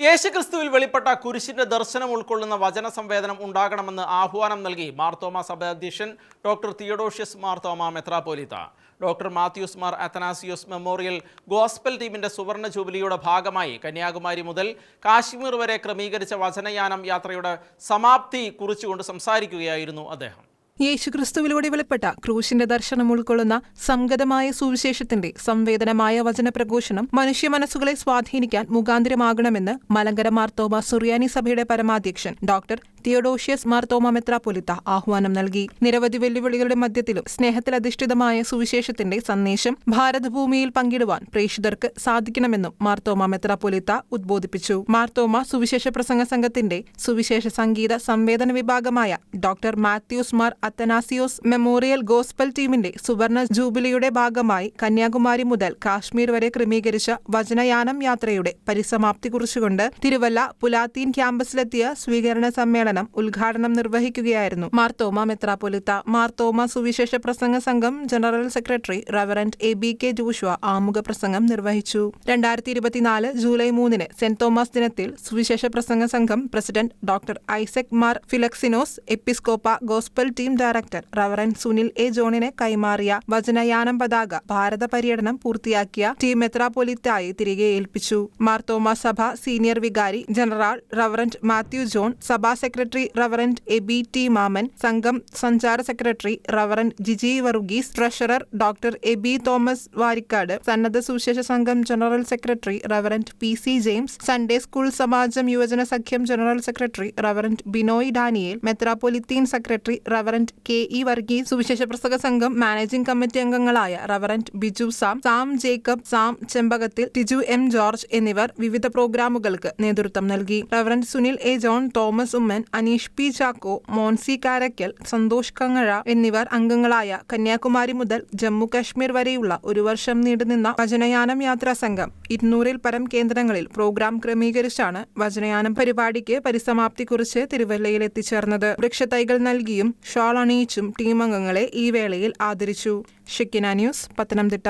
യേശുക്രിസ്തുവിൽ വെളിപ്പെട്ട കുരിശിന്റെ ദർശനം ഉൾക്കൊള്ളുന്ന വചന സംവേദനം ഉണ്ടാകണമെന്ന് ആഹ്വാനം നൽകി മാർത്തോമ സഭ അധ്യക്ഷൻ ഡോക്ടർ തിയഡോഷ്യസ് മാർത്തോമ മെത്രാപോലിത്ത doctor Mathews Mar Athanasius memorial gospel ടീമിന്റെ സുവർണ ജൂബിലിയുടെ ഭാഗമായി കന്യാകുമാരി മുതൽ കാശ്മീർ വരെ ക്രമീകരിച്ച വചനയാനം യാത്രയുടെ സമാപ്തി കുറിച്ചുകൊണ്ട് സംസാരിക്കുകയായിരുന്നു അദ്ദേഹം. യേശുക്രിസ്തുവിലൂടെ വെളിപ്പെട്ട ക്രൂശിന്റെ ദർശനം ഉൾക്കൊള്ളുന്ന സംഗതമായ സുവിശേഷത്തിന്റെ സംവേദനമായ വചനപ്രഘോഷണം മനുഷ്യ മനസ്സുകളെ സ്വാധീനിക്കാൻ മുഖാന്തിരമാകണമെന്ന് മലങ്കര മാർത്തോമ സുറിയാനി സഭയുടെ പരമാധ്യക്ഷൻ ഡോക്ടർ തിയോഡോഷ്യസ് മാർത്തോമ മെത്രാപൊലിത്ത ആഹ്വാനം നൽകി. നിരവധി വെല്ലുവിളികളുടെ മധ്യത്തിലും സ്നേഹത്തിലധിഷ്ഠിതമായ സുവിശേഷത്തിന്റെ സന്ദേശം ഭാരതഭൂമിയിൽ പങ്കിടുവാൻ പ്രേക്ഷിതർക്ക് സാധിക്കണമെന്നും മാർത്തോമ മെത്രാപൊലിത്ത ഉദ്ബോധിപ്പിച്ചു. മാർത്തോമ സുവിശേഷ പ്രസംഗ സംഘത്തിന്റെ സുവിശേഷ സംഗീത സംവേദന വിഭാഗമായ doctor Mathews Mar Athanasius memorial gospel ടീമിന്റെ സുവർണ ജൂബിലിയുടെ ഭാഗമായി കന്യാകുമാരി മുതൽ കാശ്മീർ വരെ ക്രമീകരിച്ച വചനയാനം യാത്രയുടെ പരിസമാപ്തി കുറിച്ചുകൊണ്ട് തിരുവല്ല പുലാത്തീൻ ക്യാമ്പസിലെത്തിയ സ്വീകരണ സമ്മേളനം ഉദ്ഘാടനം നിർവഹിക്കുകയായിരുന്നു മാർത്തോമ മെത്രാപൊലിത്ത മാർത്തോമ സുവിശേഷ പ്രസംഗ സംഘം general secretary reverend A B K Joshua ആമുഖ പ്രസംഗം നിർവഹിച്ചു. രണ്ടായിരത്തി ഇരുപത്തിനാല് ജൂലൈ മൂന്നിന് സെന്റ് തോമസ് ദിനത്തിൽ സുവിശേഷ പ്രസംഗ സംഘം president doctor Isaac Mar Philoxenos Episcopa gospel team director reverend Sunil A. ജോണിനെ കൈമാറിയ വചനയാനം പതാക ഭാരത പര്യടനം പൂർത്തിയാക്കിയ ടി മെത്രാപൊലിത്തായി തിരികെ ഏൽപ്പിച്ചു. മാർത്തോമ സഭ സീനിയർ വികാരി ജനറൽ റവറന്റ് മാത്യു ജോൺ സഭാ secretary reverend Eby T. Mammen സംഘം സഞ്ചാര secretary reverend Jiji Varughese treasurer doctor Eby Thomas Varikkad സന്നദ്ധ സുവിശേഷ സംഘം general secretary reverend P. C. James Sunday school സമാജം യുവജന സഖ്യം general secretary reverend Binoy Daniel മെത്രാപൊലിത്തീൻ secretary reverend K E Varghese സുവിശേഷ പ്രസംഗ സംഘം മാനേജിംഗ് കമ്മിറ്റി അംഗങ്ങളായ റവറന്റ് ബിജു സാം സാം ജേക്കബ് സാം ചെമ്പകത്തിൽ ടിജു എം ജോർജ് എന്നിവർ വിവിധ പ്രോഗ്രാമുകൾക്ക് നേതൃത്വം നൽകി. Reverend Sunil A John Thomas Oommen Aneesh P Chacko Moncy Karakkal Santhosh Kangazha എന്നിവർ അംഗങ്ങളായ കന്യാകുമാരി മുതൽ ജമ്മു കാശ്മീർ വരെയുള്ള ഒരു വർഷം നീണ്ടുനിന്ന വചനയാനം യാത്രാ സംഘം ഇരുന്നൂറിൽ പരം കേന്ദ്രങ്ങളിൽ പ്രോഗ്രാം ക്രമീകരിച്ചാണ് വചനയാനം പരിപാടിക്ക് പരിസമാപ്തി കുറിച്ച് തിരുവല്ലയിൽ എത്തിച്ചേർന്നത് വൃക്ഷത്തൈകൾ നൽകിയും ഷാൾ അണിയിച്ചും ടീമംഗങ്ങളെ ഈ വേളയിൽ ആദരിച്ചു. ഷിക്കിന ന്യൂസ് പത്തനംതിട്ട.